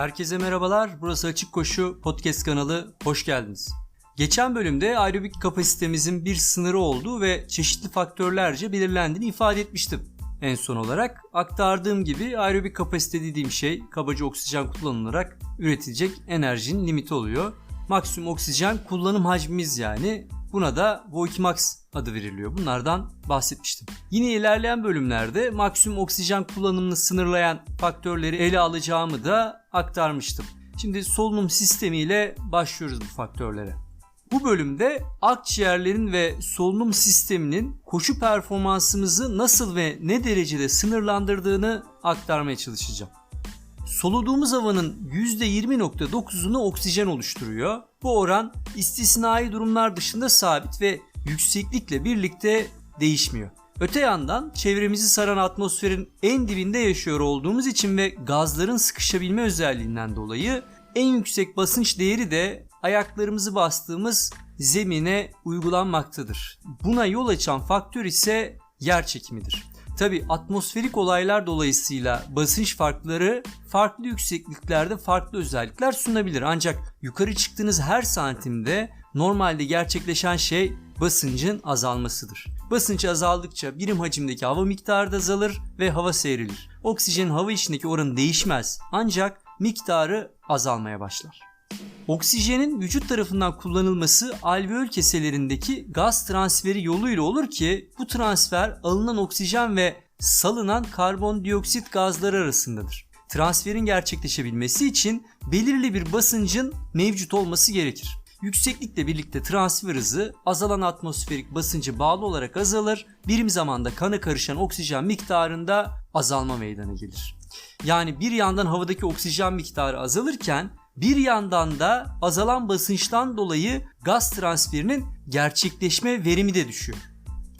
Herkese merhabalar. Burası Açık Koşu Podcast kanalı. Hoş geldiniz. Geçen bölümde aerobik kapasitemizin bir sınırı olduğu ve çeşitli faktörlerce belirlendiğini ifade etmiştim. En son olarak aktardığım gibi aerobik kapasite dediğim şey kabaca oksijen kullanılarak üretilecek enerjinin limiti oluyor. Maksimum oksijen kullanım hacmimiz yani. Buna da Voikimax adı veriliyor. Bunlardan bahsetmiştim. Yine ilerleyen bölümlerde maksimum oksijen kullanımını sınırlayan faktörleri ele alacağımı da aktarmıştım. Şimdi solunum sistemiyle başlıyoruz bu faktörlere. Bu bölümde akciğerlerin ve solunum sisteminin koşu performansımızı nasıl ve ne derecede sınırlandırdığını aktarmaya çalışacağım. Soluduğumuz havanın %20.9'unu oksijen oluşturuyor. Bu oran istisnai durumlar dışında sabit ve yükseklikle birlikte değişmiyor. Öte yandan çevremizi saran atmosferin en dibinde yaşıyor olduğumuz için ve gazların sıkışabilme özelliğinden dolayı en yüksek basınç değeri de ayaklarımızı bastığımız zemine uygulanmaktadır. Buna yol açan faktör ise yer çekimidir. Tabi atmosferik olaylar dolayısıyla basınç farkları farklı yüksekliklerde farklı özellikler sunabilir. Ancak yukarı çıktığınız her santimde normalde gerçekleşen şey basıncın azalmasıdır. Basınç azaldıkça birim hacimdeki hava miktarı da azalır ve hava seyredilir. Oksijenin hava içindeki oranı değişmez ancak miktarı azalmaya başlar. Oksijenin vücut tarafından kullanılması alveol keselerindeki gaz transferi yoluyla olur ki bu transfer alınan oksijen ve salınan karbondioksit gazları arasındadır. Transferin gerçekleşebilmesi için belirli bir basıncın mevcut olması gerekir. Yükseklikle birlikte transfer hızı azalan atmosferik basıncı bağlı olarak azalır. Birim zamanda kana karışan oksijen miktarında azalma meydana gelir. Yani bir yandan havadaki oksijen miktarı azalırken bir yandan da azalan basınçtan dolayı gaz transferinin gerçekleşme verimi de düşüyor.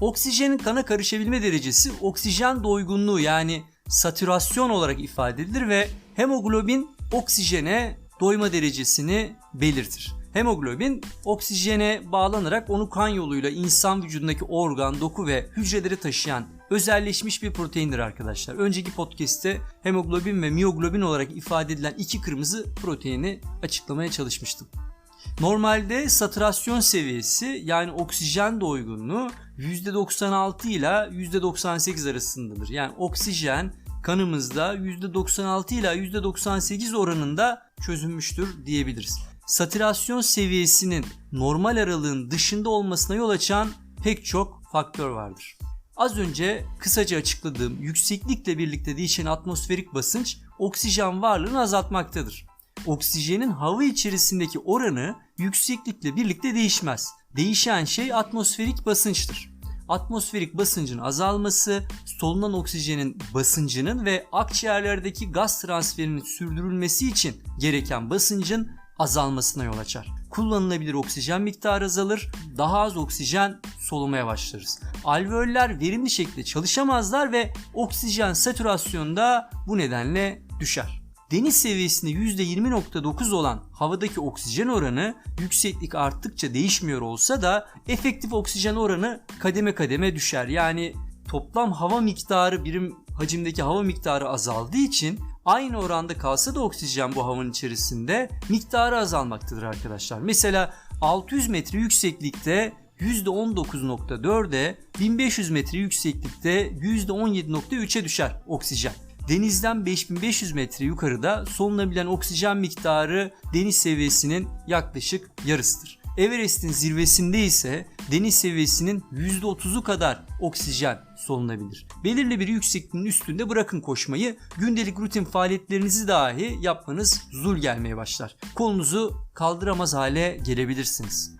Oksijenin kana karışabilme derecesi oksijen doygunluğu yani satürasyon olarak ifade edilir ve hemoglobin oksijene doyma derecesini belirtir. Hemoglobin oksijene bağlanarak onu kan yoluyla insan vücudundaki organ, doku ve hücreleri taşıyan özelleşmiş bir proteindir arkadaşlar. Önceki podcast'te hemoglobin ve miyoglobin olarak ifade edilen iki kırmızı proteini açıklamaya çalışmıştım. Normalde saturasyon seviyesi yani oksijen doygunluğu %96 ile %98 arasındadır. Yani oksijen kanımızda %96 ile %98 oranında çözünmüştür diyebiliriz. Satürasyon seviyesinin normal aralığın dışında olmasına yol açan pek çok faktör vardır. Az önce kısaca açıkladığım yükseklikle birlikte değişen atmosferik basınç oksijen varlığını azaltmaktadır. Oksijenin hava içerisindeki oranı yükseklikle birlikte değişmez. Değişen şey atmosferik basınçtır. Atmosferik basıncın azalması, solunan oksijenin basıncının ve akciğerlerdeki gaz transferinin sürdürülmesi için gereken basıncın azalmasına yol açar. Kullanılabilir oksijen miktarı azalır, daha az oksijen solumaya başlarız. Alveoller verimli şekilde çalışamazlar ve oksijen satürasyonu da bu nedenle düşer. Deniz seviyesinde %20.9 olan havadaki oksijen oranı yükseklik arttıkça değişmiyor olsa da efektif oksijen oranı kademe kademe düşer. Yani toplam hava miktarı birim hacimdeki hava miktarı azaldığı için aynı oranda kalsa da oksijen bu havanın içerisinde miktarı azalmaktadır arkadaşlar. Mesela 600 metre yükseklikte %19.4'e 1500 metre yükseklikte %17.3'e düşer oksijen. Denizden 5500 metre yukarıda solunabilen oksijen miktarı deniz seviyesinin yaklaşık yarısıdır. Everest'in zirvesinde ise deniz seviyesinin %30'u kadar oksijen solunabilir. Belirli bir yüksekliğin üstünde bırakın koşmayı, gündelik rutin faaliyetlerinizi dahi yapmanız zul gelmeye başlar. Kolunuzu kaldıramaz hale gelebilirsiniz.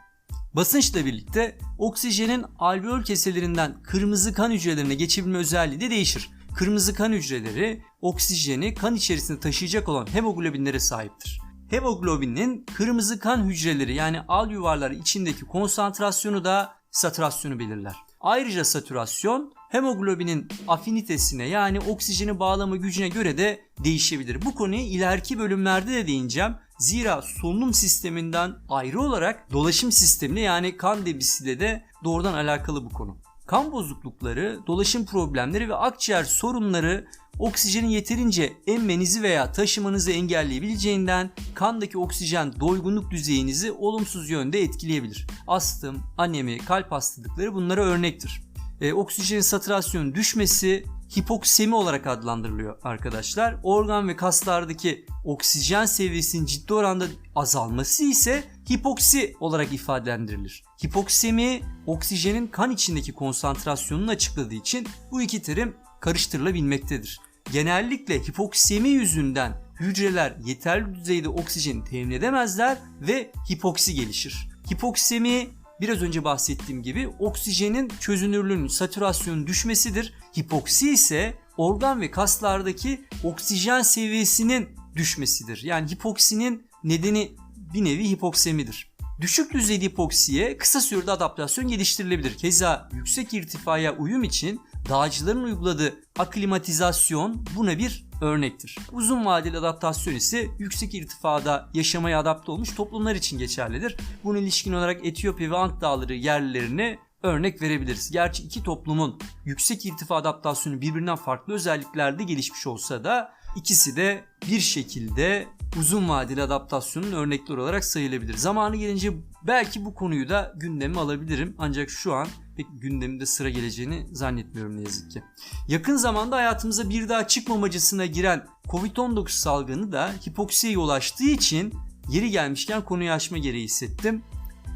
Basınçla birlikte oksijenin alveol keselerinden kırmızı kan hücrelerine geçebilme özelliği de değişir. Kırmızı kan hücreleri oksijeni kan içerisinde taşıyacak olan hemoglobinlere sahiptir. Hemoglobinin kırmızı kan hücreleri yani al yuvarları içindeki konsantrasyonu da satürasyonu belirler. Ayrıca satürasyon hemoglobinin afinitesine yani oksijeni bağlama gücüne göre de değişebilir. Bu konuyu ileriki bölümlerde de değineceğim. Zira solunum sisteminden ayrı olarak dolaşım sistemine yani kan debisiyle de doğrudan alakalı bu konu. Kan bozuklukları, dolaşım problemleri ve akciğer sorunları oksijeni yeterince emmenizi veya taşımanızı engelleyebileceğinden kandaki oksijen doygunluk düzeyinizi olumsuz yönde etkileyebilir. Astım, anemi, kalp hastalıkları bunlara örnektir. E, oksijenin satürasyonun düşmesi hipoksemi olarak adlandırılıyor arkadaşlar. Organ ve kaslardaki oksijen seviyesinin ciddi oranda azalması ise hipoksi olarak ifadelendirilir. Hipoksemi oksijenin kan içindeki konsantrasyonunu açıkladığı için bu iki terim karıştırılabilmektedir. Genellikle hipoksemi yüzünden hücreler yeterli düzeyde oksijen temin edemezler ve hipoksi gelişir. Hipoksemi biraz önce bahsettiğim gibi oksijenin çözünürlüğünün, satürasyonun düşmesidir. Hipoksi ise organ ve kaslardaki oksijen seviyesinin düşmesidir. Yani hipoksinin nedeni bir nevi hipoksemidir. Düşük düzeyde hipoksiye kısa sürede adaptasyon geliştirilebilir. Keza yüksek irtifaya uyum için dağcıların uyguladığı aklimatizasyon buna bir örnektir. Uzun vadeli adaptasyon ise yüksek irtifada yaşamaya adapte olmuş toplumlar için geçerlidir. Bunun ilişkin olarak Etiyopya ve Ant Dağları yerlilerine örnek verebiliriz. Gerçi iki toplumun yüksek irtifa adaptasyonu birbirinden farklı özelliklerde gelişmiş olsa da ikisi de bir şekilde uzun vadeli adaptasyonun örnekleri olarak sayılabilir. Zamanı gelince belki bu konuyu da gündeme alabilirim. Ancak şu an pek gündeminde sıra geleceğini zannetmiyorum ne yazık ki. Yakın zamanda hayatımıza bir daha çıkmamacısına giren Covid-19 salgını da hipoksiye yol açtığı için yeri gelmişken konuyu açma gereği hissettim.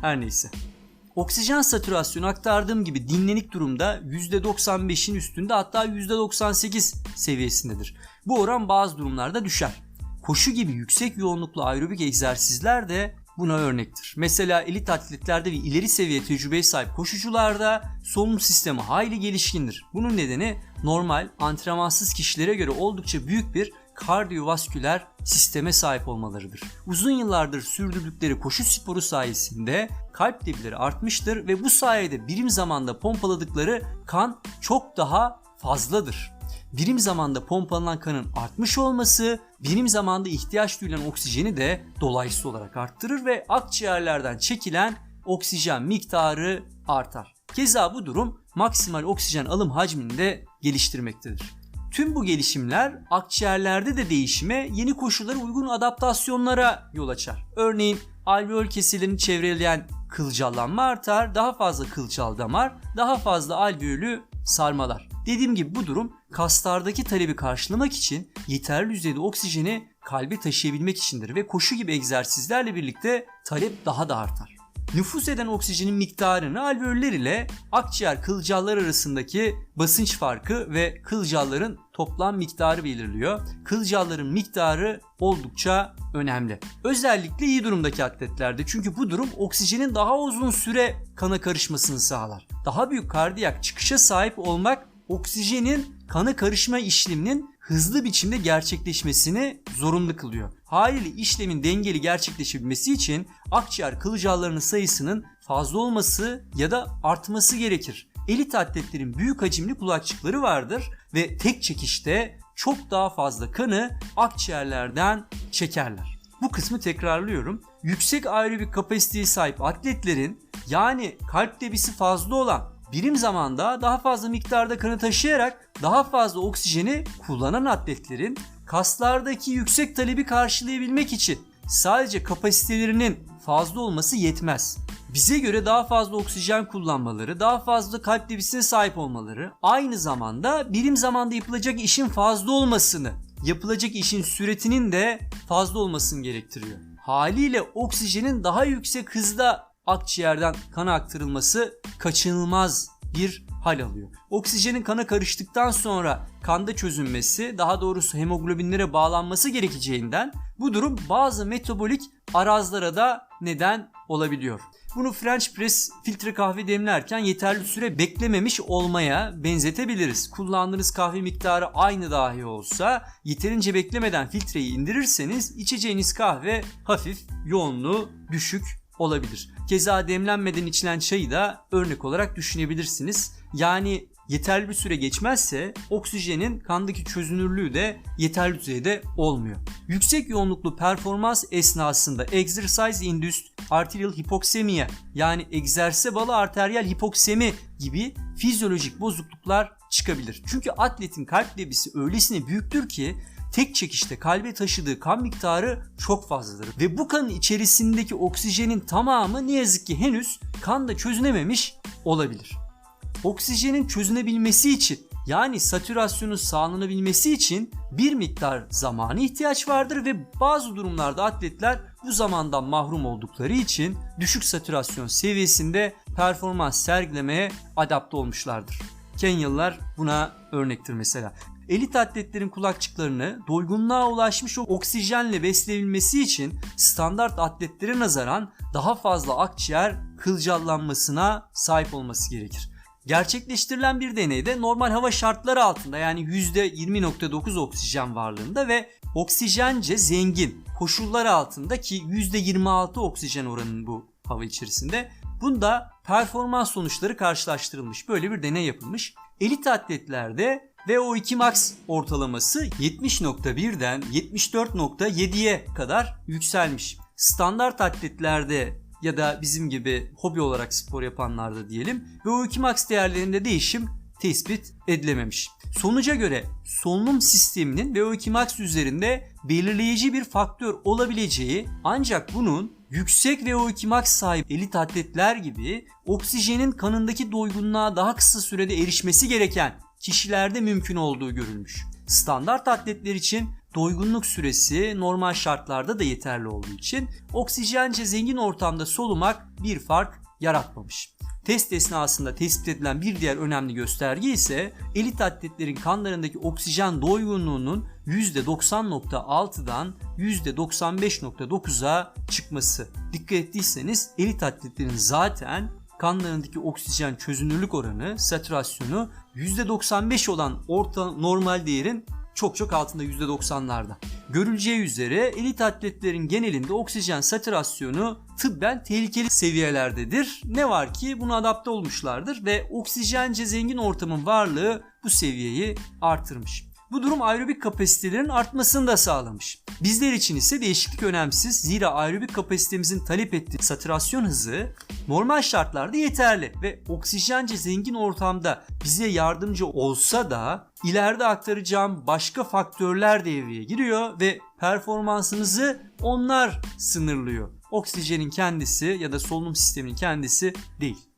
Her neyse. Oksijen satürasyonu aktardığım gibi dinlenik durumda %95'in üstünde hatta %98 seviyesindedir. Bu oran bazı durumlarda düşer. Koşu gibi yüksek yoğunluklu aerobik egzersizler de buna örnektir. Mesela elit atletlerde ve ileri seviye tecrübeye sahip koşucularda solunum sistemi hayli gelişkindir. Bunun nedeni normal antrenmansız kişilere göre oldukça büyük bir kardiyovasküler sisteme sahip olmalarıdır. Uzun yıllardır sürdürdükleri koşu sporu sayesinde kalp debileri artmıştır ve bu sayede birim zamanda pompaladıkları kan çok daha fazladır. Birim zamanda pompalanan kanın artmış olması birim zamanda ihtiyaç duyulan oksijeni de dolayısız olarak arttırır ve akciğerlerden çekilen oksijen miktarı artar. Keza bu durum maksimal oksijen alım hacmini de geliştirmektedir. Tüm bu gelişimler akciğerlerde de değişime, yeni koşullara uygun adaptasyonlara yol açar. Örneğin alveol keselerini çevreleyen kılcallanma artar, daha fazla kılcal damar, daha fazla alveolü sarmalar. Dediğim gibi bu durum kaslardaki talebi karşılamak için yeterli düzeyde oksijeni kalbe taşıyabilmek içindir ve koşu gibi egzersizlerle birlikte talep daha da artar. Nüfus eden oksijenin miktarını alveoller ile akciğer kılcallar arasındaki basınç farkı ve kılcalların toplam miktarı belirliyor. Kılcalların miktarı oldukça önemli. Özellikle iyi durumdaki atletlerde çünkü bu durum oksijenin daha uzun süre kana karışmasını sağlar. Daha büyük kardiyak çıkışa sahip olmak oksijenin kana karışma işleminin hızlı biçimde gerçekleşmesini zorunlu kılıyor. Haliyle işlemin dengeli gerçekleşebilmesi için akciğer kılcallarının sayısının fazla olması ya da artması gerekir. Elit atletlerin büyük hacimli kulakçıkları vardır ve tek çekişte çok daha fazla kanı akciğerlerden çekerler. Bu kısmı tekrarlıyorum. Yüksek aerobik kapasiteye sahip atletlerin yani kalp debisi fazla olan birim zamanda daha fazla miktarda kanı taşıyarak daha fazla oksijeni kullanan atletlerin kaslardaki yüksek talebi karşılayabilmek için sadece kapasitelerinin fazla olması yetmez. Bize göre daha fazla oksijen kullanmaları, daha fazla kalp debisine sahip olmaları aynı zamanda birim zamanda yapılacak işin fazla olmasını, yapılacak işin süretinin de fazla olmasını gerektiriyor. Haliyle oksijenin daha yüksek hızda akciğerden kana aktarılması kaçınılmaz bir hal alıyor. Oksijenin kana karıştıktan sonra kanda çözünmesi, daha doğrusu hemoglobinlere bağlanması gerekeceğinden bu durum bazı metabolik arazlara da neden olabiliyor. Bunu French press filtre kahve demlerken yeterli süre beklememiş olmaya benzetebiliriz. Kullandığınız kahve miktarı aynı dahi olsa yeterince beklemeden filtreyi indirirseniz içeceğiniz kahve hafif, yoğunluğu düşük olabilir. Keza demlenmeden içilen çayı da örnek olarak düşünebilirsiniz. Yani yeterli bir süre geçmezse oksijenin kandaki çözünürlüğü de yeterli düzeyde olmuyor. Yüksek yoğunluklu performans esnasında exercise induced arterial hipoksemiye yani egzersize bağlı arteriyel hipoksemi gibi fizyolojik bozukluklar çıkabilir. Çünkü atletin kalp debisi öylesine büyüktür ki tek çekişte kalbe taşıdığı kan miktarı çok fazladır. Ve bu kanın içerisindeki oksijenin tamamı ne yazık ki henüz kanda çözünememiş olabilir. Oksijenin çözünebilmesi için yani satürasyonun sağlanabilmesi için bir miktar zamana ihtiyaç vardır ve bazı durumlarda atletler bu zamandan mahrum oldukları için düşük satürasyon seviyesinde performans sergilemeye adapte olmuşlardır. Kenyalılar buna örnektir mesela. Elit atletlerin kulakçıklarını doygunluğa ulaşmış o oksijenle besleyebilmesi için standart atletlere nazaran daha fazla akciğer kılcallanmasına sahip olması gerekir. Gerçekleştirilen bir deneyde normal hava şartları altında yani %20.9 oksijen varlığında ve oksijence zengin koşullar altında ki %26 oksijen oranının bu hava içerisinde bunda performans sonuçları karşılaştırılmış. Böyle bir deney yapılmış. Elit atletlerde VO2 max ortalaması 70.1'den 74.7'ye kadar yükselmiş. Standart atletlerde ya da bizim gibi hobi olarak spor yapanlarda diyelim VO2 max değerlerinde değişim tespit edilememiş. Sonuca göre solunum sisteminin VO2 max üzerinde belirleyici bir faktör olabileceği ancak bunun yüksek VO2 max sahip elit atletler gibi oksijenin kanındaki doygunluğa daha kısa sürede erişmesi gereken kişilerde mümkün olduğu görülmüş. Standart atletler için doygunluk süresi normal şartlarda da yeterli olduğu için oksijence zengin ortamda solumak bir fark yaratmamış. Test esnasında tespit edilen bir diğer önemli gösterge ise elit atletlerin kanlarındaki oksijen doygunluğunun %90.6'dan %95.9'a çıkması. Dikkat ettiyseniz elit atletlerin zaten kanlarındaki oksijen çözünürlük oranı, satürasyonu %95 olan orta normal değerin çok çok altında %90'larda. Görüleceği üzere elit atletlerin genelinde oksijen satürasyonu tıbben tehlikeli seviyelerdedir. Ne var ki buna adapte olmuşlardır ve oksijence zengin ortamın varlığı bu seviyeyi artırmış. Bu durum aerobik kapasitelerin artmasını da sağlamış. Bizler için ise değişiklik önemsiz. Zira aerobik kapasitemizin talep ettiği satürasyon hızı normal şartlarda yeterli ve oksijence zengin ortamda bize yardımcı olsa da ileride aktaracağım başka faktörler devreye giriyor ve performansımızı onlar sınırlıyor. Oksijenin kendisi ya da solunum sisteminin kendisi değil.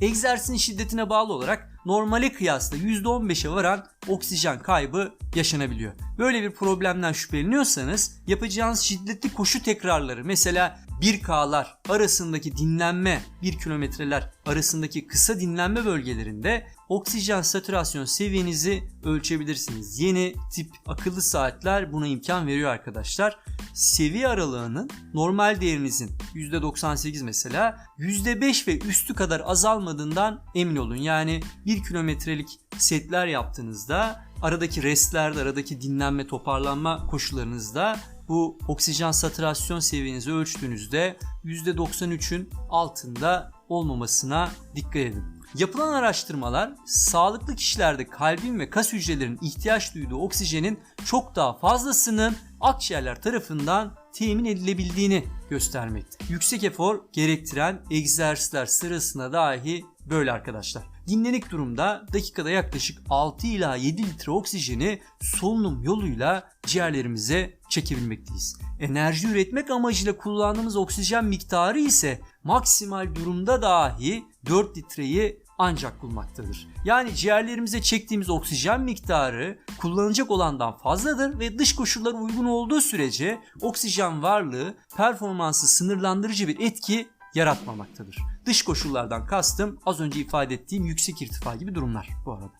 Egzersizin şiddetine bağlı olarak normale kıyasla %15'e varan oksijen kaybı yaşanabiliyor. Böyle bir problemden şüpheleniyorsanız yapacağınız şiddetli koşu tekrarları mesela 1K'lar arasındaki dinlenme 1 kilometreler arasındaki kısa dinlenme bölgelerinde oksijen satürasyon seviyenizi ölçebilirsiniz. Yeni tip akıllı saatler buna imkan veriyor arkadaşlar. Seviye aralığının normal değerinizin %98 mesela %5 ve üstü kadar azalmadığından emin olun. Yani 1 kilometrelik setler yaptığınızda aradaki restlerde, aradaki dinlenme, toparlanma koşullarınızda bu oksijen satürasyon seviyenizi ölçtüğünüzde %93'ün altında olmamasına dikkat edin. Yapılan araştırmalar sağlıklı kişilerde kalbin ve kas hücrelerinin ihtiyaç duyduğu oksijenin çok daha fazlasının akciğerler tarafından temin edilebildiğini göstermekte. Yüksek efor gerektiren egzersizler sırasında dahi böyle arkadaşlar. Dinlenik durumda dakikada yaklaşık 6 ila 7 litre oksijeni solunum yoluyla ciğerlerimize çekebilmekteyiz. Enerji üretmek amacıyla kullandığımız oksijen miktarı ise maksimal durumda dahi 4 litreyi ancak bulmaktadır. Yani ciğerlerimize çektiğimiz oksijen miktarı kullanacak olandan fazladır ve dış koşullar uygun olduğu sürece oksijen varlığı performansı sınırlandırıcı bir etki yaratmamaktadır. Dış koşullardan kastım az önce ifade ettiğim yüksek irtifa gibi durumlar bu arada.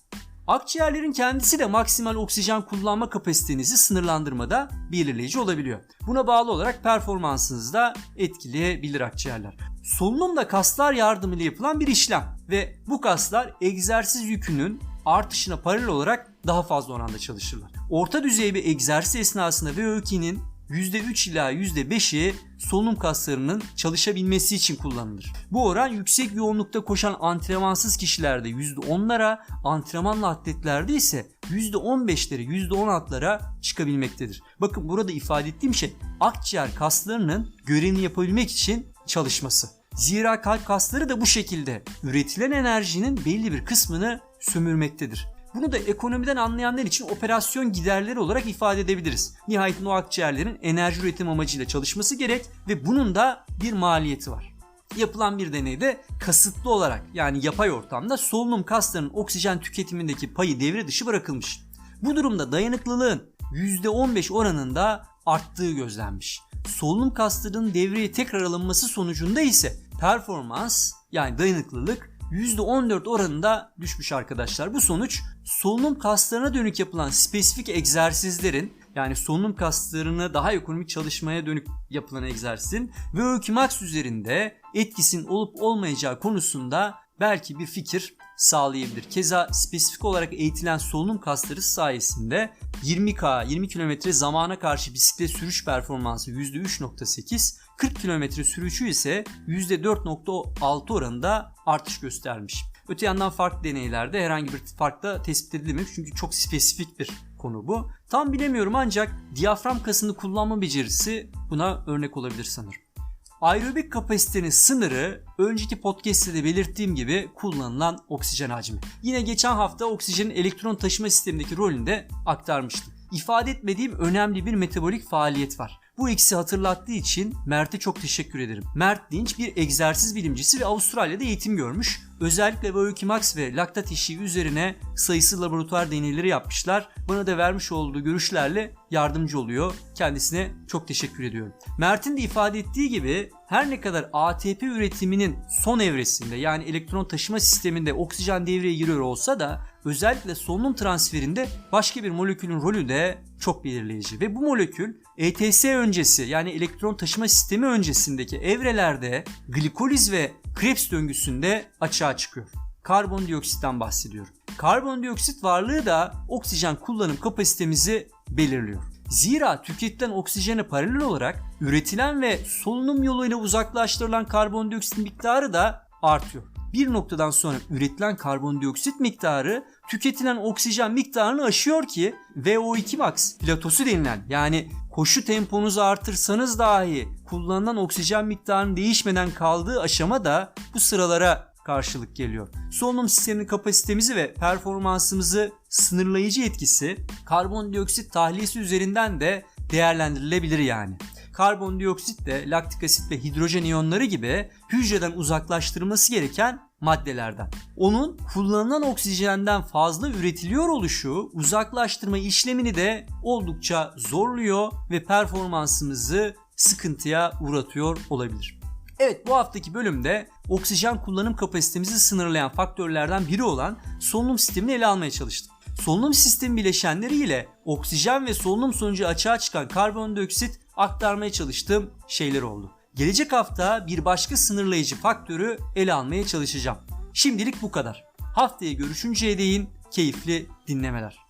Akciğerlerin kendisi de maksimal oksijen kullanma kapasitenizi sınırlandırmada belirleyici olabiliyor. Buna bağlı olarak performansınızı da etkileyebilir akciğerler. Solunum da kaslar yardımıyla yapılan bir işlem ve bu kaslar egzersiz yükünün artışına paralel olarak daha fazla oranda çalışırlar. Orta düzey bir egzersiz esnasında VO2'nin %3 ila %5'i solunum kaslarının çalışabilmesi için kullanılır. Bu oran yüksek yoğunlukta koşan antrenmansız kişilerde %10'lara, antrenmanlı atletlerde ise %15'lere, %16'lara çıkabilmektedir. Bakın burada ifade ettiğim şey akciğer kaslarının görevini yapabilmek için çalışması. Zira kalp kasları da bu şekilde üretilen enerjinin belli bir kısmını sömürmektedir. Bunu da ekonomiden anlayanlar için operasyon giderleri olarak ifade edebiliriz. Nihayetinde o akciğerlerin enerji üretim amacıyla çalışması gerek ve bunun da bir maliyeti var. Yapılan bir deneyde kasıtlı olarak yani yapay ortamda solunum kaslarının oksijen tüketimindeki payı devre dışı bırakılmış. Bu durumda dayanıklılığın %15 oranında arttığı gözlenmiş. Solunum kaslarının devreye tekrar alınması sonucunda ise performans yani dayanıklılık %14 oranında düşmüş arkadaşlar. Bu sonuç solunum kaslarına dönük yapılan spesifik egzersizlerin yani solunum kaslarını daha ekonomik çalışmaya dönük yapılan egzersizin ve öykü üzerinde etkisinin olup olmayacağı konusunda belki bir fikir sağlayabilir. Keza spesifik olarak eğitilen solunum kasları sayesinde 20K 20 km zamana karşı bisiklet sürüş performansı %3.8, 40 km sürüşü ise %4.6 oranında artış göstermiş. Öte yandan farklı deneylerde herhangi bir fark da tespit edilememiş çünkü çok spesifik bir konu bu. Tam bilemiyorum ancak diyafram kasını kullanma becerisi buna örnek olabilir sanırım. Aerobik kapasitenin sınırı önceki podcast'te de belirttiğim gibi kullanılan oksijen hacmi. Yine geçen hafta oksijenin elektron taşıma sistemindeki rolünü de aktarmıştım. İfade etmediğim önemli bir metabolik faaliyet var. Bu ikisi hatırlattığı için Mert'e çok teşekkür ederim. Mert Dinç bir egzersiz bilimcisi ve Avustralya'da eğitim görmüş. Özellikle Biokimax ve laktat eşiği üzerine sayısız laboratuvar deneyleri yapmışlar. Bana da vermiş olduğu görüşlerle yardımcı oluyor. Kendisine çok teşekkür ediyorum. Mert'in de ifade ettiği gibi her ne kadar ATP üretiminin son evresinde yani elektron taşıma sisteminde oksijen devreye giriyor olsa da özellikle solunum transferinde başka bir molekülün rolü de çok belirleyici. Ve bu molekül ETS öncesi yani elektron taşıma sistemi öncesindeki evrelerde glikoliz ve Krebs döngüsünde açığa çıkıyor. Karbondioksitten bahsediyorum. Karbondioksit varlığı da oksijen kullanım kapasitemizi belirliyor. Zira tüketilen oksijene paralel olarak üretilen ve solunum yoluyla uzaklaştırılan karbondioksit miktarı da artıyor. Bir noktadan sonra üretilen karbondioksit miktarı tüketilen oksijen miktarını aşıyor ki VO2 max platosu denilen yani koşu temponuzu artırsanız dahi kullanılan oksijen miktarının değişmeden kaldığı aşama da bu sıralara karşılık geliyor. Solunum sisteminin kapasitemizi ve performansımızı sınırlayıcı etkisi karbondioksit tahliyesi üzerinden de değerlendirilebilir yani. Karbondioksit de laktik asit ve hidrojen iyonları gibi hücreden uzaklaştırılması gereken maddelerden. Onun kullanılan oksijenden fazla üretiliyor oluşu uzaklaştırma işlemini de oldukça zorluyor ve performansımızı sıkıntıya uğratıyor olabilir. Evet bu haftaki bölümde oksijen kullanım kapasitemizi sınırlayan faktörlerden biri olan solunum sistemini ele almaya çalıştım. Solunum sistemi bileşenleri ile oksijen ve solunum sonucu açığa çıkan karbondioksit aktarmaya çalıştığım şeyler oldu. Gelecek hafta bir başka sınırlayıcı faktörü ele almaya çalışacağım. Şimdilik bu kadar. Haftaya görüşünceye değin keyifli dinlemeler.